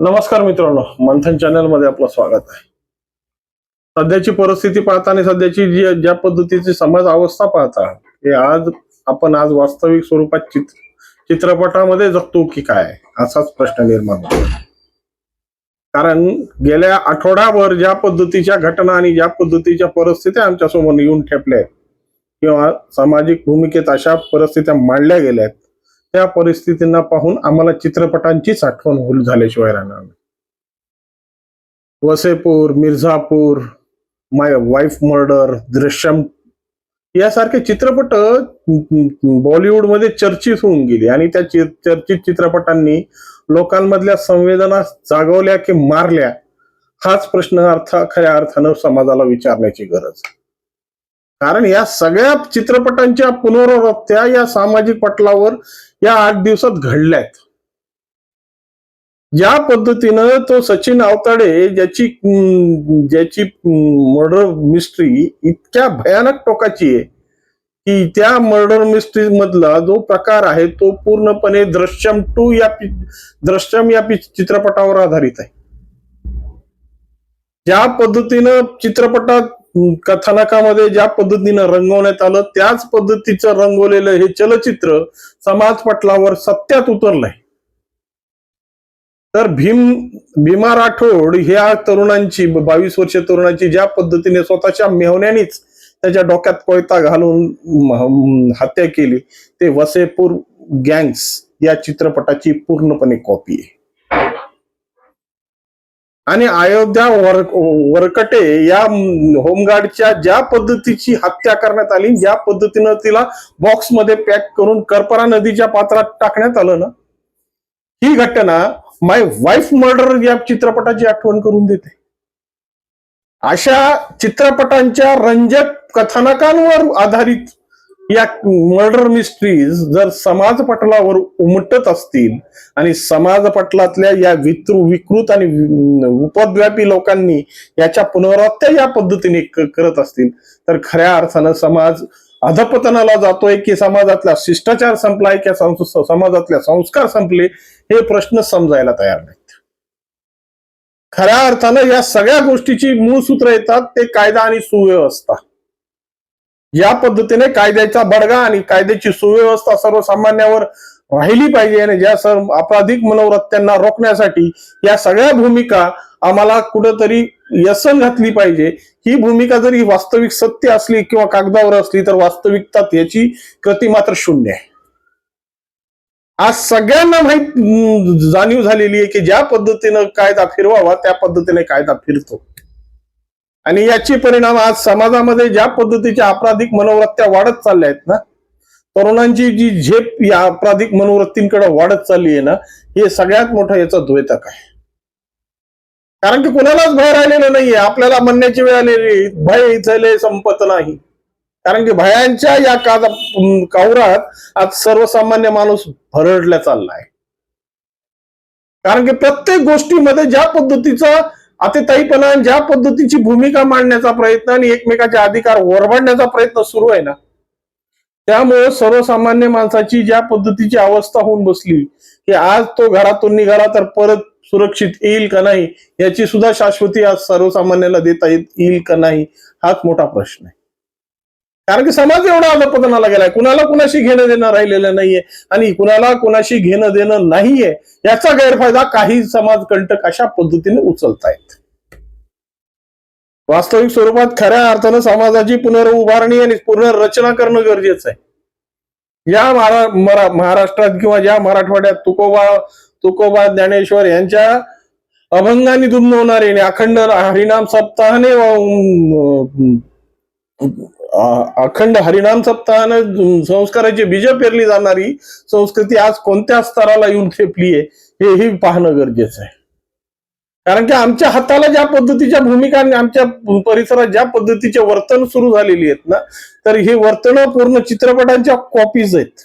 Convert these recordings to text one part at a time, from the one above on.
नमस्कार मित्रांनो मंथन चॅनलमध्ये आपलं स्वागत आहे. सध्याची परिस्थिती पाहता आणि सध्याची जी ज्या पद्धतीची समाज अवस्था पाहता हे आज आपण आज वास्तविक स्वरूपात चित्र चित्रपटामध्ये जगतो की काय असाच प्रश्न निर्माण होतो. कारण गेल्या आठवड्याभर ज्या पद्धतीच्या घटना आणि ज्या पद्धतीच्या परिस्थित्या आमच्यासमोर येऊन ठेपल्या आहेत किंवा सामाजिक भूमिकेत अशा परिस्थित्या मांडल्या गेल्या आहेत त्या परिस्थितींना पाहून आम्हाला चित्रपटांचीच आठवण होईल झाल्याशिवाय राहणार नाही Wasseypur Mirzapur my wife murder Drishyam यासारखे चित्रपट बॉलिवूडमध्ये चर्चित होऊन गेले आणि त्या चर्चित चित्रपटांनी लोकांमधल्या संवेदना जागवल्या की मारल्या हाच प्रश्न अर्थ खऱ्या अर्थानं समाजाला विचारण्याची गरज आहे. कारण या सगळ्या चित्रपटांच्या पुनरावृत्त्या या सामाजिक पटलावर या आठ दिवसात घडल्यात. ज्या पद्धतीनं तो सचिन आवताडे ज्याची ज्याची मर्डर मिस्ट्री इतक्या भयानक टोकाची आहे की त्या मर्डर मिस्ट्री मधला जो प्रकार आहे तो पूर्णपणे दृश्यम टू या दृश्यम या पि- चित्रपटावर आधारित आहे. ज्या पद्धतीनं चित्रपटात कथानकामध्ये ज्या पद्धतीनं रंगवण्यात आलं त्याच पद्धतीचं रंगवलेलं हे चलचित्र समाज पटलावर सत्यात उतरलंय. तर भीम भीमा राठोड ह्या तरुणांची बावीस वर्षीय तरुणांची ज्या पद्धतीने स्वतःच्या मेहण्यानीच त्याच्या डोक्यात कोयता घालून हत्या केली ते वसेपूर गँग्स या चित्रपटाची पूर्णपणे कॉपी आहे. आणि अयोध्या वर वरकटे या होमगार्डच्या ज्या पद्धतीची हत्या करण्यात आली ज्या पद्धतीनं तिला बॉक्समध्ये पॅक करून करपरा नदीच्या पात्रात टाकण्यात आलं ना ही घटना माय वाईफ मर्डर या चित्रपटाची आठवण करून देते. अशा चित्रपटांच्या रंजक कथानकांवर आधारित या मर्डर मिस्ट्रीज जर समाज पटलावर उमटत असतील आणि समाज पटलातल्या या वितृ विकृत आणि उपद्व्यापी लोकांनी याच्या पुनरावृत्त्या या पद्धतीने करत असतील तर खऱ्या अर्थानं समाज अधपतनाला जातोय की समाजातला शिष्टाचार संपलाय की समाजातल्या संस्कार संपले हे प्रश्न समजायला तयार नाहीत. खऱ्या अर्थानं या सगळ्या गोष्टीची मूळ सूत्र येतात ते कायदा आणि सुव्यवस्था. या पद्धतीने कायद्याचा बडगा आणि कायद्याची सुव्यवस्था सर्वसामान्यावर राहिली पाहिजे आणि ज्या सर्व आपराधिक मनोवृत्त्यांना रोखण्यासाठी या सगळ्या भूमिका आम्हाला कुठंतरी यसन घातली पाहिजे. ही भूमिका जरी वास्तविक सत्य असली किंवा कागदावर असली तर वास्तविकतात याची कृती मात्र शून्य आहे. आज सगळ्यांना माहीत जाणीव झालेली आहे की ज्या पद्धतीनं कायदा फिरवावा त्या पद्धतीने कायदा फिरतो. आणि याचे परिणाम आज समाजामध्ये ज्या पद्धतीच्या आपराधिक मनोवृत्त्या वाढत चालल्या आहेत ना तरुणांची जी झेप या आपराधिक मनोवृत्तींकडे वाढत चालली आहे ना हे सगळ्यात मोठं याचा द्वैतक आहे. कारण की कुणालाच भय राहिलेलं नाहीये आपल्याला म्हणण्याची वेळ आलेली भय इथले संपत नाही. कारण की भयांच्या या काजा कावरात आज सर्वसामान्य माणूस भरडला चाललाय. कारण की प्रत्येक गोष्टीमध्ये ज्या पद्धतीचा अतिताईपणा आणि ज्या पद्धतीची भूमिका मांडण्याचा प्रयत्न आणि एकमेकाचे अधिकार ओरबाडण्याचा प्रयत्न सुरू आहे ना त्यामुळे सर्वसामान्य माणसाची ज्या पद्धतीची अवस्था होऊन बसली की आज तो घरातून निघाला तर परत सुरक्षित येईल का नाही याची सुद्धा शाश्वती आज सर्वसामान्याला देता येईल का नाही हाच मोठा प्रश्न आहे. कारण की समाज एवढा अधपतनाला गेलाय कुणाला कुणाशी घेणं देणं राहिलेलं नाहीये आणि कुणाला कुणाशी घेणं देणं नाहीये याचा गैरफायदा काही समाज कंटक अशा पद्धतीने उचलतायत. वास्तविक स्वरूपात खऱ्या अर्थानं समाजाची पुनर्उभारणी आणि पुनर्रचना करणं गरजेचं आहे. या महारा मरा- महाराष्ट्रात किंवा ज्या मराठवाड्यात तुकोबा तुकोबा ज्ञानेश्वर यांच्या अभंगाने दुमणवणारे आणि अखंड हरिनाम सप्ताहाने अखंड हरिनाम सप्ताहानं संस्काराची बीज पेरली जाणारी संस्कृती आज कोणत्या स्तराला येऊन ठेपली आहे हेही पाहणं गरजेचं आहे. कारण की आमच्या हाताला ज्या पद्धतीच्या भूमिका आणि आमच्या परिसरात ज्या पद्धतीचे वर्तन सुरू झालेली आहेत ना तर हे वर्तन पूर्ण चित्रपटांच्या कॉपीज आहेत.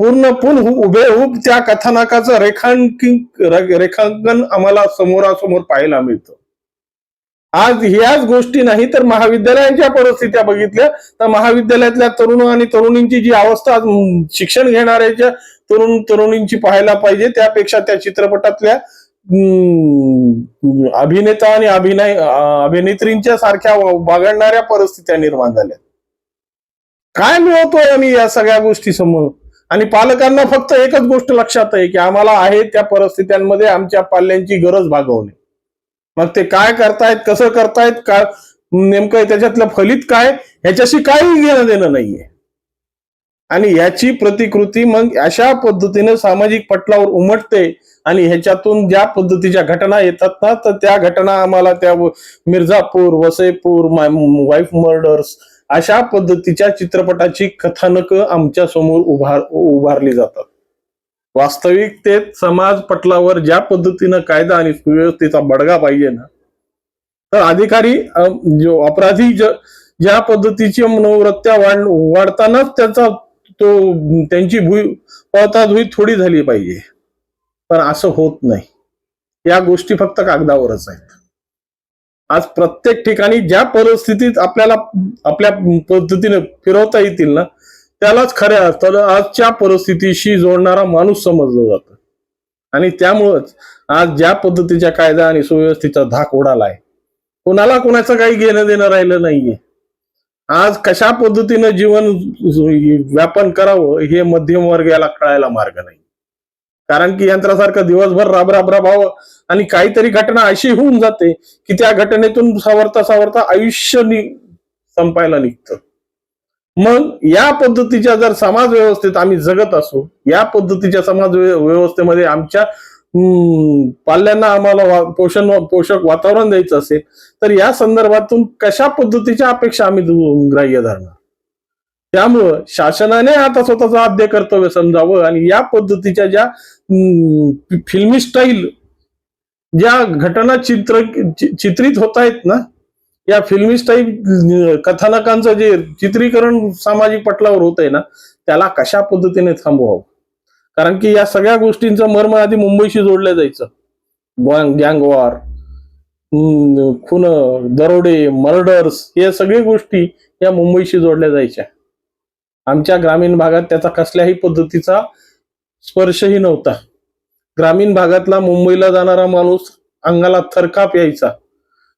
पूर्ण पूर्ण उभेहूब त्या कथानकाचं रेखांकित रेखांकन आम्हाला समोरासमोर पाहायला मिळतं. आज ह्याच गोष्टी नाही तर महाविद्यालयांच्या परिस्थित्या बघितल्या. तर महाविद्यालयातल्या तरुण आणि तरुणींची जी अवस्था आज, शिक्षण घेणाऱ्याच्या तरुण तरुणींची पाहायला पाहिजे त्यापेक्षा त्या चित्रपटातल्या अभिनेता आणि अभिनय अभिनेत्रींच्या सारख्या बागडणाऱ्या परिस्थित्या निर्माण झाल्या. काय मिळवतोय आम्ही या सगळ्या गोष्टी समोर आणि पालकांना फक्त एकच गोष्ट लक्षात आहे की आम्हाला आहे त्या परिस्थित्यांमध्ये आमच्या पाल्यांची गरज भागवणे. मग ते काय करतायत कसं करतायत का नेमकं त्याच्यातलं फलित काय ह्याच्याशी काही घेणं देणं नाहीये. आणि याची प्रतिकृती मग अशा पद्धतीने सामाजिक पटलावर उमटते आणि ह्याच्यातून ज्या पद्धतीच्या घटना येतात ना तर त्या घटना आम्हाला त्या मिर्झापूर वसईपूर वाईफ मर्डर्स अशा पद्धतीच्या चित्रपटाची कथानकं आमच्यासमोर उभार उभारली जातात. वास्तविकतेत समाज पटलावर ज्या पद्धतीनं कायदा आणि सुव्यवस्थेचा बडगा पाहिजे ना तर अधिकारी जो अपराधी ज- ज्या पद्धतीची मनोवृत्त्या वाढ वाढतानाच त्याचा तो त्यांची भुई पळताधुई थोडी झाली पाहिजे. पण असं होत नाही. या गोष्टी फक्त कागदावरच आहेत. आज प्रत्येक ठिकाणी ज्या परिस्थितीत आपल्याला आपल्या पद्धतीने फिरवता येतील ना त्यालाच खऱ्या अर्थानं आजच्या परिस्थितीशी जोडणारा माणूस समजलं जातं. आणि त्यामुळंच आज ज्या पद्धतीच्या कायदा आणि सुव्यवस्थेचा धाक उडालाय कोणाला कोणाचं काही घेणं देणं राहिलं नाहीये. आज कशा पद्धतीनं जीवन व्यापन करावं हे मध्यम वर्गाला कळायला मार्ग नाही. कारण की यंत्रासारखं दिवसभर राब राब राबावं आणि काहीतरी घटना अशी होऊन जाते की त्या घटनेतून सावरता सावरता आयुष्य नि संपायला निघतं. मग या पद्धतीच्या जर समाज व्यवस्थेत आम्ही जगत असू या पद्धतीच्या समाज व्यवस्थेमध्ये आमच्या पाल्यांना आम्हाला पोषण पोषक वातावरण द्यायचं असेल तर या संदर्भातून कशा पद्धतीच्या अपेक्षा आम्ही ग्राह्य धरणार? त्यामुळं शासनाने आता स्वतःचं आद्य कर्तव्य समजावं आणि या पद्धतीच्या ज्या फिल्मी स्टाईल ज्या घटना चित्र चित्रित होत आहेत ना या फिल्मी स्टाईल कथानकांचं जे चित्रीकरण सामाजिक पटलावर होत आहे ना त्याला कशा पद्धतीने थांबवावं? कारण की या सगळ्या गोष्टींचं मर्म आधी मुंबईशी जोडलं जायचं. गँग वॉर खून दरोडे मर्डर्स या सगळ्या गोष्टी या मुंबईशी जोडल्या जायच्या. आमच्या ग्रामीण भागात त्याचा कसल्याही पद्धतीचा स्पर्शही नव्हता. ग्रामीण भागातला मुंबईला जाणारा माणूस अंगाला थरकाप यायचा.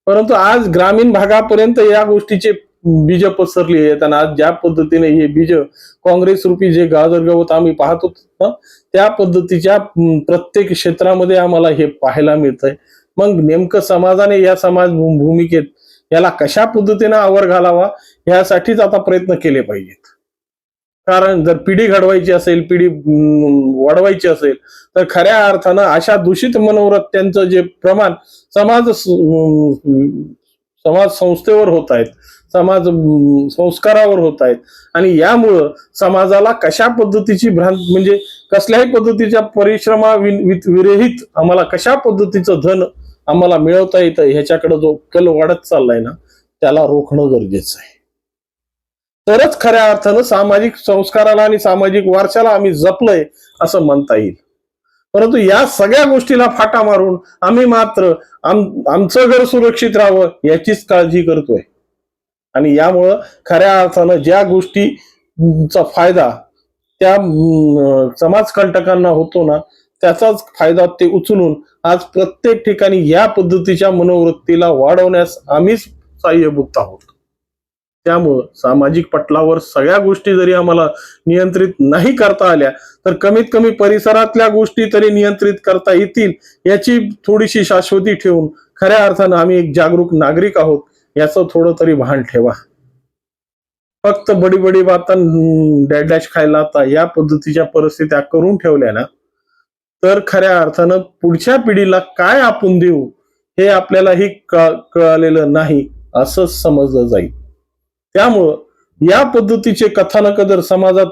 परंतु आज ग्रामीण भागापर्यंत या गोष्टीचे बीज पसरली आहेत आणि आज ज्या पद्धतीने हे बीज काँग्रेस रूपी जे गाजर गवत आम्ही पाहत होतो ना त्या पद्धतीच्या प्रत्येक क्षेत्रामध्ये आम्हाला हे पाहायला मिळतंय. मग नेमकं समाजाने या समाज भूमिकेत याला कशा पद्धतीने आवर घालावा यासाठीच आता प्रयत्न केले पाहिजेत. कारण जर पिढी घडवायची असेल पिढी वाढवायची असेल तर खऱ्या अर्थानं अशा दूषित मनोवृत्त्यांचं जे प्रमाण समाज समाज संस्थेवर होत आहेत समाज संस्कारावर होत आहेत. आणि यामुळं समाजाला कशा पद्धतीची भ्रांत म्हणजे कसल्याही पद्धतीच्या परिश्रमा विरहित आम्हाला कशा पद्धतीचं धन आम्हाला मिळवता येतं ह्याच्याकडे जो कल वाढत चाललाय ना त्याला रोखणं गरजेचं आहे. तरच खऱ्या अर्थानं सामाजिक संस्काराला आणि सामाजिक वारशाला आम्ही जपलंय असं म्हणता येईल. परंतु या सगळ्या गोष्टीला फाटा मारून आम्ही मात्र आम आमचं घर सुरक्षित राहावं याचीच काळजी करतोय. आणि यामुळं खऱ्या अर्थानं ज्या गोष्टीचा फायदा त्या समाजकंटकांना होतो ना त्याचाच फायदा ते उचलून आज प्रत्येक ठिकाणी या पद्धतीच्या मनोवृत्तीला वाढवण्यास आम्हीच सहाय्यभूत आहोत. त्यामुळं सामाजिक पटलावर सगळ्या गोष्टी जरी आम्हाला नियंत्रित नाही करता आल्या तर कमीत कमी परिसरातल्या गोष्टी तरी नियंत्रित करता येतील याची थोडीशी शाश्वती ठेवून खऱ्या अर्थानं आम्ही एक जागरूक नागरिक आहोत याचं थोडं तरी भान ठेवा. फक्त बडी बडी बाता डॅश डॅश खायला आता या पद्धतीच्या परिस्थित्या करून ठेवल्या ना तर खऱ्या अर्थानं पुढच्या पिढीला काय आपण देऊ हे आपल्यालाही कळालेलं नाही असं समजलं जाईल. त्यामुळं या पद्धतीचे कथानक जर समाजात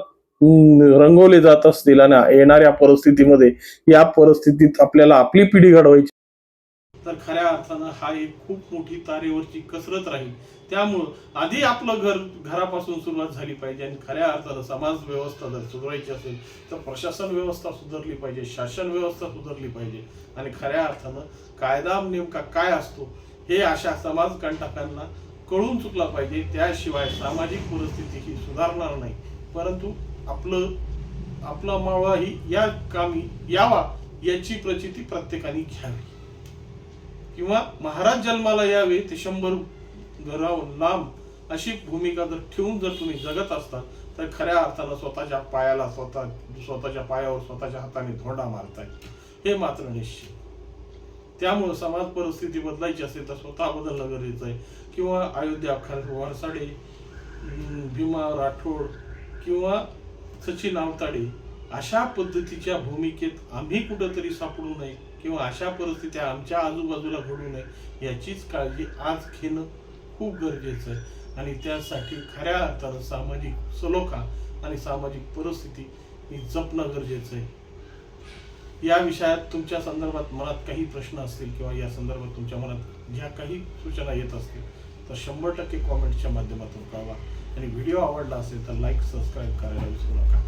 रंगवले जात असतील आणि येणाऱ्या परिस्थितीमध्ये या परिस्थितीत आपल्याला आपली पिढी घडवायची. तर खऱ्या अर्थानं हा एक खूप मोठी तारेवरची कसरत राहील. त्यामुळं आधी आपलं घर घरापासून सुरुवात झाली पाहिजे आणि खऱ्या अर्थानं समाज व्यवस्था जर सुधारायची असेल तर प्रशासन व्यवस्था सुधारली पाहिजे शासन व्यवस्था सुधारली पाहिजे आणि खऱ्या अर्थानं कायदा नेमका काय असतो हे अशा समाजकंटकांना कळून चुकला पाहिजे. त्याशिवाय सामाजिक परिस्थिती ही सुधारणार नाही. परंतु आपलं आपला मावळा ही या कामी यावा याची प्रचिती प्रत्येकाने घ्यावी. किंवा महाराज जन्माला यावे ते शंभर घराव लांब अशी भूमिका जर ठेवून जर तुम्ही जगत असता तर खऱ्या अर्थानं स्वतःच्या पायाला स्वतः स्वतःच्या पायावर स्वतःच्या हाताने धोंडा मारताय. हे मात्र निश्चित. त्यामुळं समाज परिस्थिती बदलायची असेल तर स्वतः बदलणं गरजेचं आहे. किंवा अयोध्या खर वारसाडे भीमा राठोड किंवा सचिन आवताडे अशा पद्धतीच्या भूमिकेत आम्ही कुठंतरी सापडू नये किंवा अशा परिस्थित्या आमच्या आजूबाजूला घडू नये याचीच काळजी आज घेणं खूप गरजेचं आहे. आणि त्यासाठी खऱ्या अर्थानं सामाजिक सलोखा आणि सामाजिक परिस्थिती ही जपणं गरजेचं आहे. या विषयात तुमच्या संदर्भात मनात काही प्रश्न असतील किंवा या संदर्भात तुमच्या मनात ज्या काही सूचना येत असतील तर शंभर टक्के कॉमेंटच्या माध्यमातून कळवा. आणि व्हिडिओ आवडला असेल तर लाईक सबस्क्राईब करायला विसरू नका.